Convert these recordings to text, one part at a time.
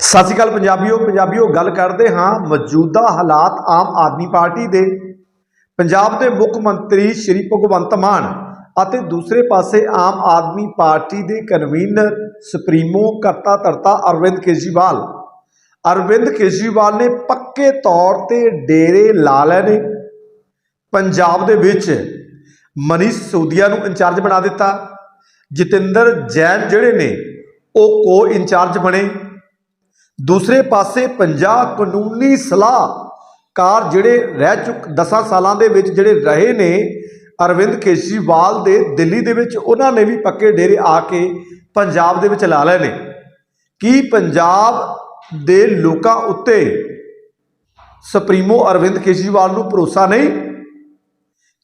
ਸਤਿ ਸ਼੍ਰੀ ਅਕਾਲ ਪੰਜਾਬੀਓ ਪੰਜਾਬੀਓ, ਗੱਲ ਕਰਦੇ ਹਾਂ ਮੌਜੂਦਾ ਹਾਲਾਤ ਆਮ ਆਦਮੀ ਪਾਰਟੀ ਦੇ। ਪੰਜਾਬ ਦੇ ਮੁੱਖ ਮੰਤਰੀ ਸ਼੍ਰੀ ਭਗਵੰਤ ਮਾਨ ਅਤੇ ਦੂਸਰੇ ਪਾਸੇ ਆਮ ਆਦਮੀ ਪਾਰਟੀ ਦੇ ਕਨਵੀਨਰ ਸੁਪਰੀਮੋ ਕਰਤਾ ਧਰਤਾ ਅਰਵਿੰਦ ਕੇਜਰੀਵਾਲ। ਅਰਵਿੰਦ ਕੇਜਰੀਵਾਲ ਨੇ ਪੱਕੇ ਤੌਰ ਤੇ ਡੇਰੇ ਲਾ ਲਏ ਨੇ ਪੰਜਾਬ ਦੇ ਵਿੱਚ ਮਨੀਸ਼ ਸੂਦੀਆ ਨੂੰ ਇੰਚਾਰਜ ਬਣਾ ਦਿੱਤਾ। ਜਤਿੰਦਰ ਜੈਨ ਜਿਹੜੇ ਨੇ ਉਹ ਕੋ ਇੰਚਾਰਜ ਬਣੇ। ਦੂਸਰੇ ਪਾਸੇ 50 ਕਾਨੂੰਨੀ ਸਲਾਹਕਾਰ ਜਿਹੜੇ ਰਹਿ ਚੁੱਕ 10 ਸਾਲਾਂ ਦੇ ਵਿੱਚ ਜਿਹੜੇ ਰਹੇ ਨੇ, ਅਰਵਿੰਦ ਕੇਜਰੀਵਾਲ ਦੇ ਦਿੱਲੀ ਦੇ ਵਿੱਚ, ਉਹਨਾਂ ਨੇ ਵੀ ਪੱਕੇ ਡੇਰੇ ਆ ਕੇ ਪੰਜਾਬ ਦੇ ਵਿੱਚ ਲਾ ਲਏ ਨੇ। ਕੀ ਪੰਜਾਬ ਦੇ ਲੋਕਾਂ ਉੱਤੇ ਸੁਪਰੀਮੋ ਅਰਵਿੰਦ ਕੇਜਰੀਵਾਲ ਨੂੰ ਭਰੋਸਾ ਨਹੀਂ?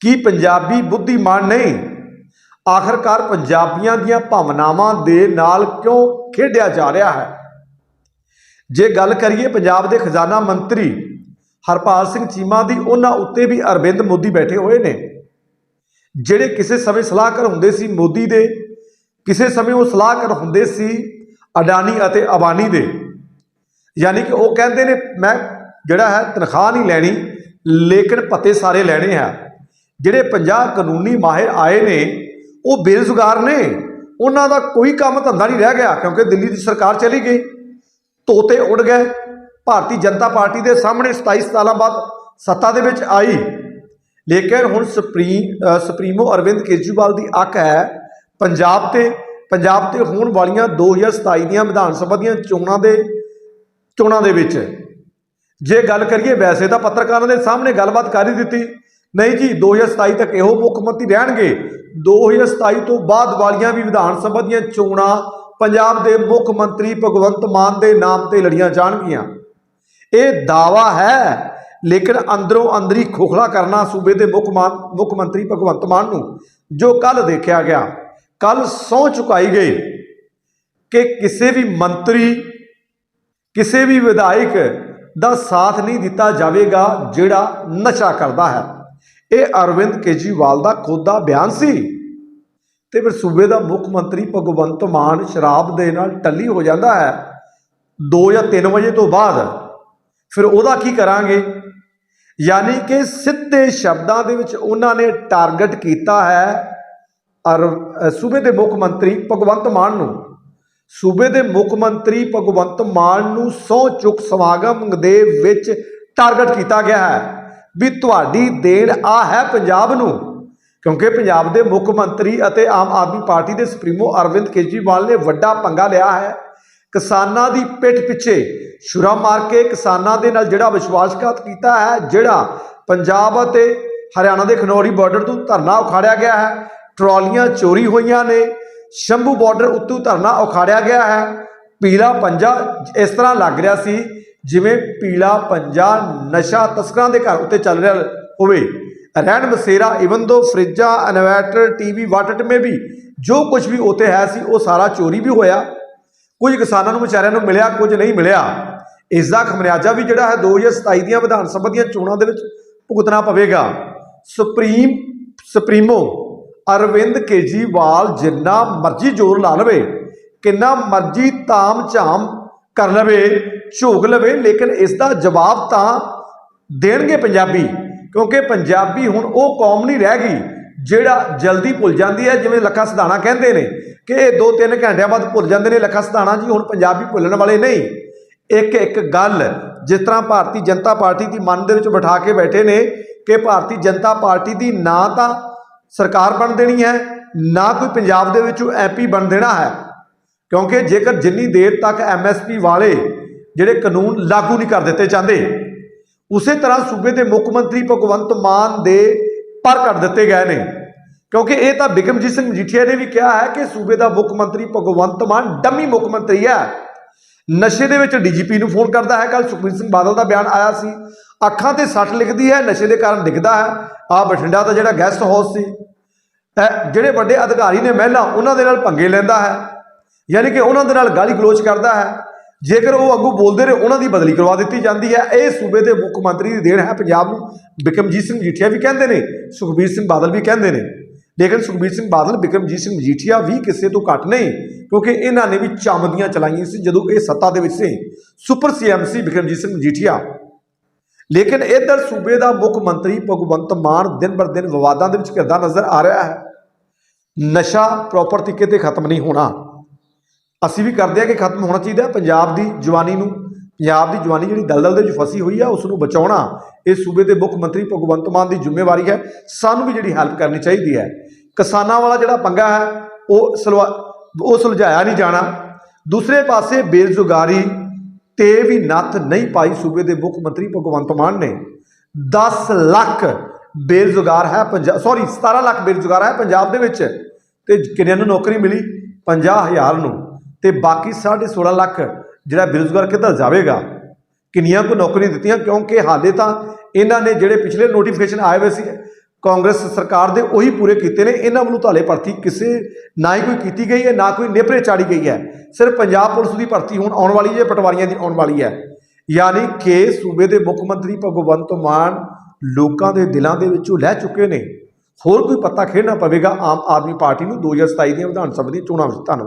ਕੀ ਪੰਜਾਬੀ ਬੁੱਧੀਮਾਨ ਨਹੀਂ? ਆਖਰਕਾਰ ਪੰਜਾਬੀਆਂ ਦੀਆਂ ਭਾਵਨਾਵਾਂ ਦੇ ਨਾਲ ਕਿਉਂ ਖੇਡਿਆ ਜਾ ਰਿਹਾ ਹੈ? ਜੇ ਗੱਲ ਕਰੀਏ ਪੰਜਾਬ ਦੇ ਖਜ਼ਾਨਾ ਮੰਤਰੀ ਹਰਪਾਲ ਸਿੰਘ ਚੀਮਾ ਦੀ, ਉਹਨਾਂ ਉੱਤੇ ਵੀ ਅਰਵਿੰਦ ਮੋਦੀ ਬੈਠੇ ਹੋਏ ਨੇ। ਜਿਹੜੇ ਕਿਸੇ ਸਮੇਂ ਸਲਾਹਕਾਰ ਹੁੰਦੇ ਸੀ ਮੋਦੀ ਦੇ, ਕਿਸੇ ਸਮੇਂ ਉਹ ਸਲਾਹਕਾਰ ਹੁੰਦੇ ਸੀ ਅਡਾਨੀ ਅਤੇ ਅਬਾਨੀ ਦੇ। ਯਾਨੀ ਕਿ ਉਹ ਕਹਿੰਦੇ ਨੇ, ਮੈਂ ਜਿਹੜਾ ਹੈ ਤਨਖਾਹ ਨਹੀਂ ਲੈਣੀ, ਲੇਕਿਨ ਪਤੇ ਸਾਰੇ ਲੈਣੇ ਆ। ਜਿਹੜੇ 50 ਕਾਨੂੰਨੀ ਮਾਹਿਰ ਆਏ ਨੇ, ਉਹ ਬੇਰੁਜ਼ਗਾਰ ਨੇ। ਉਹਨਾਂ ਦਾ ਕੋਈ ਕੰਮ ਧੰਦਾ ਨਹੀਂ ਰਹਿ ਗਿਆ, ਕਿਉਂਕਿ ਦਿੱਲੀ ਦੀ ਸਰਕਾਰ ਚਲੀ ਗਈ। ਤੋਤੇ ਉੱਡ ਗਏ। ਭਾਰਤੀ ਜਨਤਾ ਪਾਰਟੀ ਦੇ ਸਾਹਮਣੇ 27 ਸਾਲਾਂ ਬਾਅਦ ਸੱਤਾ ਦੇ ਵਿੱਚ ਆਈ। ਲੇਕਿਨ ਹੁਣ ਸੁਪਰੀਮ ਸੁਪਰੀਮੋ ਅਰਵਿੰਦ ਕੇਜਰੀਵਾਲ ਦੀ ਅੱਖ ਹੈ। ਪੰਜਾਬ ਤੇ ਪੰਜਾਬ ਤੇ ਹੋਣ ਵਾਲੀਆਂ 2027 ਦੀਆਂ ਵਿਧਾਨ ਸਭਾ ਦੀਆਂ ਚੋਣਾਂ ਦੇ ਚੋਣਾਂ ਦੇ ਵਿੱਚ। ਜੇ ਗੱਲ ਕਰੀਏ ਵੈਸੇ ਤਾਂ ਪੱਤਰਕਾਰਾਂ ਦੇ ਸਾਹਮਣੇ ਗੱਲਬਾਤ ਕਰ ਹੀ ਦਿੱਤੀ। ਨਹੀਂ ਜੀ 2027 ਤੱਕ ਇਹੋ ਮੁੱਖ ਮੰਤਰੀ ਰਹਿਣਗੇ। 2027 ਤੋਂ ਬਾਅਦ ਵਾਲੀਆਂ ਵੀ ਵਿਧਾਨ ਸਭਾ ਦੀਆਂ ਚੋਣਾਂ ਪੰਜਾਬ ਦੇ ਮੁੱਖ ਮੰਤਰੀ ਭਗਵੰਤ ਮਾਨ ਦੇ ਨਾਮ ਤੇ ਲੜੀਆਂ ਜਾਣਗੀਆਂ। ਇਹ ਦਾਵਾ ਹੈ, ਲੇਕਿਨ ਅੰਦਰੋਂ ਅੰਦਰੀ ਖੋਖਲਾ ਕਰਨਾ ਸੂਬੇ ਦੇ ਮੁੱਖ ਮਾਨ, ਮੁੱਖ ਮੰਤਰੀ ਭਗਵੰਤ ਮਾਨ ਨੂੰ, ਜੋ ਕੱਲ ਦੇਖਿਆ ਗਿਆ। ਕੱਲ ਸਹੁੰ ਚੁਕਾਈ ਗਈ ਕਿ ਕਿਸੇ ਵੀ ਮੰਤਰੀ, ਕਿਸੇ ਵੀ ਵਿਧਾਇਕ ਦਾ ਸਾਥ ਨਹੀਂ ਦਿੱਤਾ ਜਾਵੇਗਾ, ਜਿਹੜਾ ਨਸ਼ਾ ਕਰਦਾ ਹੈ। ਇਹ ਅਰਵਿੰਦ ਕੇਜਰੀਵਾਲ ਦਾ ਖੁਦ ਦਾ ਬਿਆਨ ਸੀ। ਤੇ ਫਿਰ ਸੂਬੇ ਦਾ ਮੁੱਖ ਮੰਤਰੀ ਭਗਵੰਤ ਮਾਨ ਸ਼ਰਾਬ ਦੇ ਨਾਲ ਟੱਲੀ ਹੋ ਜਾਂਦਾ ਹੈ 2 ਜਾਂ 3 ਵਜੇ ਤੋਂ ਬਾਅਦ। ਫਿਰ ਉਹਦਾ ਕੀ ਕਰਾਂਗੇ? ਯਾਨੀ ਕਿ ਸਿੱਧੇ ਸ਼ਬਦਾਂ ਦੇ ਵਿੱਚ ਉਹਨਾਂ ਨੇ ਟਾਰਗੇਟ ਕੀਤਾ ਹੈ ਅਰ ਸੂਬੇ ਦੇ ਮੁੱਖ ਮੰਤਰੀ ਭਗਵੰਤ ਮਾਨ ਨੂੰ। ਸੂਬੇ ਦੇ ਮੁੱਖ ਮੰਤਰੀ ਭਗਵੰਤ ਮਾਨ ਨੂੰ ਸਹੁੰ ਚੁੱਕ ਸਮਾਗਮ ਦੇ ਵਿੱਚ ਟਾਰਗੇਟ ਕੀਤਾ ਗਿਆ ਹੈ ਵੀ ਤੁਹਾਡੀ ਦੇਣ ਆ ਹੈ ਪੰਜਾਬ ਨੂੰ। ਕਿਉਂਕਿ ਪੰਜਾਬ ਦੇ ਮੁੱਖ ਮੰਤਰੀ ਅਤੇ ਆਮ ਆਦਮੀ ਪਾਰਟੀ ਦੇ ਸੁਪਰੀਮੋ ਅਰਵਿੰਦ ਕੇਜਰੀਵਾਲ ਨੇ ਵੱਡਾ ਪੰਗਾ ਲਿਆ ਹੈ। ਕਿਸਾਨਾਂ ਦੀ ਪਿੱਠ ਪਿੱਛੇ ਛੁਰਾ ਮਾਰ ਕੇ ਕਿਸਾਨਾਂ ਦੇ ਨਾਲ ਜਿਹੜਾ ਵਿਸ਼ਵਾਸਘਾਤ ਕੀਤਾ ਹੈ, ਜਿਹੜਾ ਪੰਜਾਬ ਅਤੇ ਹਰਿਆਣਾ ਦੇ ਖਨੌਰੀ ਬਾਰਡਰ ਤੋਂ ਧਰਨਾ ਉਖਾੜਿਆ ਗਿਆ ਹੈ, ਟਰਾਲੀਆਂ ਚੋਰੀ ਹੋਈਆਂ ਨੇ, ਸ਼ੰਭੂ ਬਾਰਡਰ ਉੱਤੋਂ ਧਰਨਾ ਉਖਾੜਿਆ ਗਿਆ ਹੈ। ਪੀਲਾ ਪੰਜਾ ਇਸ ਤਰ੍ਹਾਂ ਲੱਗ ਰਿਹਾ ਸੀ ਜਿਵੇਂ ਪੀਲਾ ਪੰਜਾ ਨਸ਼ਾ ਤਸਕਰਾਂ ਦੇ ਘਰ ਉੱਤੇ ਚੱਲ ਰਿਹਾ ਹੋਵੇ। ਰਹਿਣ ਬਸੇਰਾ ਇਵਨ ਦੋ ਫਰਿੱਜਾਂ ਇਨਵਰਟਰ ਟੀਵੀ ਵਾਟਰ ਟਮੇ ਵੀ ਜੋ ਕੁਝ ਵੀ ਉੱਤੇ ਹੈ ਸੀ, ਉਹ ਸਾਰਾ ਚੋਰੀ ਵੀ ਹੋਇਆ। ਕੁਝ ਕਿਸਾਨਾਂ ਨੂੰ, ਵਿਚਾਰਿਆਂ ਨੂੰ ਮਿਲਿਆ, ਕੁਝ ਨਹੀਂ ਮਿਲਿਆ। ਇਸ ਦਾ ਖਮਰਿਆਜ਼ਾ ਵੀ ਜਿਹੜਾ ਹੈ 2027 ਦੀਆਂ ਵਿਧਾਨ ਸਭਾ ਦੀਆਂ ਚੋਣਾਂ ਦੇ ਵਿੱਚ ਭੁਗਤਣਾ ਪਵੇਗਾ। ਸੁਪਰੀਮ, ਸੁਪਰੀਮੋ, ਅਰਵਿੰਦ ਕੇਜਰੀਵਾਲ ਜਿੰਨਾ ਮਰਜ਼ੀ ਜ਼ੋਰ ਲਾ ਲਵੇ, ਕਿੰਨਾ ਮਰਜ਼ੀ ਤਾਮ ਝਾਮ ਕਰ ਲਵੇ, ਝੋਕ ਲਵੇ, ਲੇਕਿਨ ਇਸ ਦਾ ਜਵਾਬ ਤਾਂ ਦੇਣਗੇ ਪੰਜਾਬੀ। ਕਿਉਂਕਿ ਪੰਜਾਬੀ ਹੁਣ ਉਹ ਕੌਮ ਨਹੀਂ ਰਹਿ ਗਈ ਜਿਹੜਾ ਜਲਦੀ ਭੁੱਲ ਜਾਂਦੀ ਹੈ, ਜਿਵੇਂ ਲੱਖਾ ਸਧਾਣਾ ਕਹਿੰਦੇ ਨੇ ਕਿ ਇਹ 2-3 ਘੰਟਿਆਂ ਬਾਅਦ ਭੁੱਲ ਜਾਂਦੇ ਨੇ ਲੱਖਾ ਸਧਾਣਾ ਜੀ, ਹੁਣ ਪੰਜਾਬੀ ਭੁੱਲਣ ਵਾਲੇ ਨਹੀਂ। ਇੱਕ ਇੱਕ ਗੱਲ ਜਿਸ ਤਰ੍ਹਾਂ ਭਾਰਤੀ ਜਨਤਾ ਪਾਰਟੀ ਦੀ ਮਨ ਦੇ ਵਿੱਚ ਬਿਠਾ ਕੇ ਬੈਠੇ ਨੇ ਕਿ ਭਾਰਤੀ ਜਨਤਾ ਪਾਰਟੀ ਦੀ ਨਾ ਤਾਂ ਸਰਕਾਰ ਬਣ ਦੇਣੀ ਹੈ, ਨਾ ਕੋਈ ਪੰਜਾਬ ਦੇ ਵਿੱਚੋਂ ਐਮਪੀ ਬਣ ਦੇਣਾ ਹੈ। ਕਿਉਂਕਿ ਜੇਕਰ ਜਿੰਨੀ ਦੇਰ ਤੱਕ ਐਮਐਸਪੀ ਵਾਲੇ ਜਿਹੜੇ ਕਾਨੂੰਨ ਲਾਗੂ ਨਹੀਂ ਕਰ ਦਿੱਤੇ ਜਾਂਦੇ ਉਸੇ ਤਰ੍ਹਾਂ ਸੂਬੇ ਦੇ ਮੁੱਖ ਮੰਤਰੀ ਭਗਵੰਤ ਮਾਨ ਦੇ ਪਰ ਕੱਢ ਦਿੱਤੇ ਗਏ ਨੇ। ਕਿਉਂਕਿ ਇਹ ਤਾਂ ਬਿਕਰਮਜੀਤ ਸਿੰਘ ਮਜੀਠੀਆ ਨੇ ਵੀ ਕਿਹਾ ਹੈ ਕਿ ਸੂਬੇ ਦਾ ਮੁੱਖ ਮੰਤਰੀ ਭਗਵੰਤ ਮਾਨ ਡੰਮੀ ਮੁੱਖ ਮੰਤਰੀ ਹੈ। ਨਸ਼ੇ ਦੇ ਵਿੱਚ ਡੀਜੀਪੀ ਨੂੰ ਫੋਨ ਕਰਦਾ ਹੈ। ਕੱਲ ਸੁਖਬੀਰ ਸਿੰਘ ਬਾਦਲ ਦਾ ਬਿਆਨ ਆਇਆ ਸੀ। ਅੱਖਾਂ ਤੇ ਸੱਟ ਲਿਖਦੀ ਹੈ, ਨਸ਼ੇ ਦੇ ਕਾਰਨ ਡਿੱਗਦਾ ਹੈ। ਆ ਬਠਿੰਡਾ ਦਾ ਜਿਹੜਾ ਗੈਸਟ ਹਾਊਸ ਸੀ ਇਹ ਜਿਹੜੇ ਵੱਡੇ ਅਧਿਕਾਰੀ ਨੇ ਮਹਿਲਾ, ਉਹਨਾਂ ਦੇ ਨਾਲ ਪੰਗੇ ਲੈਂਦਾ ਹੈ। ਯਾਨੀ ਕਿ ਉਹਨਾਂ ਦੇ ਨਾਲ ਗਾਲੀ ਗਲੋਚ ਕਰਦਾ ਹੈ। ਜੇਕਰ ਉਹ ਅੱਗੋਂ ਬੋਲਦੇ ਰਹੇ, ਉਹਨਾਂ ਦੀ ਬਦਲੀ ਕਰਵਾ ਦਿੱਤੀ ਜਾਂਦੀ ਹੈ। ਇਹ ਸੂਬੇ ਦੇ ਮੁੱਖ ਮੰਤਰੀ ਦੀ ਦੇਣ ਹੈ। ਪੰਜਾਬ ਨੂੰ ਬਿਕਮਜੀਤ ਸਿੰਘ ਮਜੀਠੀਆ ਵੀ ਕਹਿੰਦੇ ਨੇ, ਸੁਖਬੀਰ ਸਿੰਘ ਬਾਦਲ ਵੀ ਕਹਿੰਦੇ ਨੇ। ਲੇਕਿਨ ਸੁਖਬੀਰ ਸਿੰਘ ਬਾਦਲ, ਬਿਕਰਮਜੀਤ ਸਿੰਘ ਮਜੀਠੀਆ ਵੀ ਕਿਸੇ ਤੋਂ ਘੱਟ ਨਹੀਂ, ਕਿਉਂਕਿ ਇਹਨਾਂ ਨੇ ਵੀ ਚਮਦੀਆਂ ਚਲਾਈਆਂ ਸੀ, ਜਦੋਂ ਇਹ ਸੱਤਾ ਦੇ ਵਿੱਚ ਸੀ। ਸੁਪਰ ਸੀਐਮ ਸੀ ਬਿਕਰਮਜੀਤ ਸਿੰਘ ਮਜੀਠੀਆ। ਲੇਕਿਨ ਇਧਰ ਸੂਬੇ ਦਾ ਮੁੱਖ ਮੰਤਰੀ ਭਗਵੰਤ ਮਾਨ ਦਿਨ ਬਰ ਦਿਨ ਵਿਵਾਦਾਂ ਦੇ ਵਿੱਚ ਘਿਰਦਾ ਨਜ਼ਰ ਆ ਰਿਹਾ ਹੈ। ਨਸ਼ਾ ਪ੍ਰੋਪਰ ਤਰੀਕੇ ਤੇ ਖਤਮ ਨਹੀਂ ਹੋਣਾ। ਅਸੀਂ ਵੀ ਕਰਦੇ ਆ ਕਿ ਖਤਮ ਹੋਣਾ ਚਾਹੀਦਾ ਪੰਜਾਬ ਦੀ ਜਵਾਨੀ ਨੂੰ, ਪੰਜਾਬ ਦੀ ਜਵਾਨੀ ਜਿਹੜੀ ਦਲਦਲ ਦੇ ਵਿੱਚ ਫਸੀ ਹੋਈ ਆ ਉਸ ਨੂੰ ਬਚਾਉਣਾ ਇਹ ਸੂਬੇ ਦੇ ਮੁੱਖ ਮੰਤਰੀ ਭਗਵੰਤ ਮਾਨ ਦੀ ਜ਼ਿੰਮੇਵਾਰੀ ਹੈ। ਸਾਨੂੰ ਵੀ ਜਿਹੜੀ ਹੈਲਪ ਕਰਨੀ ਚਾਹੀਦੀ ਹੈ। ਕਿਸਾਨਾਂ ਵਾਲਾ ਜਿਹੜਾ ਪੰਗਾ ਹੈ, ਉਹ ਸਲਵਾ, ਉਹ ਸੁਲਝਾਇਆ ਨਹੀਂ ਜਾਣਾ। ਦੂਸਰੇ ਪਾਸੇ ਬੇਰੁਜ਼ਗਾਰੀ ਤੇ ਵੀ ਨੱਥ ਨਹੀਂ ਪਾਈ ਸੂਬੇ ਦੇ ਮੁੱਖ ਮੰਤਰੀ ਭਗਵੰਤ ਮਾਨ ਨੇ। 10 ਲੱਖ ਬੇਰੁਜ਼ਗਾਰ ਹੈ ਪੰਜਾਬ ਸੌਰੀ 17 ਲੱਖ ਬੇਰੁਜ਼ਗਾਰ ਹੈ ਪੰਜਾਬ ਦੇ ਵਿੱਚ। ਤੇ ਕਿੰਨਿਆਂ ਨੂੰ ਨੌਕਰੀ ਮਿਲੀ? 50000 ਨੂੰ। ਤੇ ਬਾਕੀ 16.5 ਲੱਖ ਜਿਹੜਾ ਬੇਰੁਜ਼ਗਾਰ ਕਿੱਧਰ ਜਾਵੇਗਾ? ਕਿੰਨੀਆਂ ਕੋ ਨੌਕਰੀਆਂ ਦਿੱਤੀਆਂ? ਕਿਉਂਕਿ ਹਾਲੇ ਤਾਂ ਇਹਨਾਂ ਨੇ ਜਿਹੜੇ ਪਿਛਲੇ ਨੋਟੀਫਿਕੇਸ਼ਨ ਆਏ ਹੋਏ ਸੀ, ਕਾਂਗਰਸ ਸਰਕਾਰ ਦੇ ਉਹੀ ਪੂਰੇ ਕੀਤੇ ਨੇ। ਇਹਨਾਂ ਵੱਲੋਂ ਤਾਲੇ ਭਰਤੀ ਕਿਸੇ, ਨਾ ਹੀ ਕੋਈ ਕੀਤੀ ਗਈ ਹੈ, ਨਾ ਕੋਈ ਨੇਪਰੇ ਚਾੜੀ ਗਈ ਹੈ। ਸਿਰਫ ਪੰਜਾਬ ਪੁਲਿਸ ਦੀ ਭਰਤੀ ਹੁਣ ਆਉਣ ਵਾਲੀ ਹੈ, ਪਟਵਾਰੀਆਂ ਦੀ ਆਉਣ ਵਾਲੀ ਹੈ। ਯਾਨੀ ਕਿ ਸੂਬੇ ਦੇ ਮੁੱਖ ਮੰਤਰੀ ਭਗਵੰਤ ਮਾਨ ਲੋਕਾਂ ਦੇ ਦਿਲਾਂ ਦੇ ਵਿੱਚੋਂ ਲੈ ਚੁੱਕੇ ਨੇ। ਹੋਰ ਕੋਈ ਪੱਤਾ ਖੇਡਣਾ ਪਵੇਗਾ ਆਮ ਆਦਮੀ ਪਾਰਟੀ ਨੂੰ? 2027 ਦੀਆਂ ਵਿਧਾਨ ਸਭਾ ਦੀਆਂ ਚੋਣਾਂ ਵਿੱਚ। ਧੰਨਵਾਦ।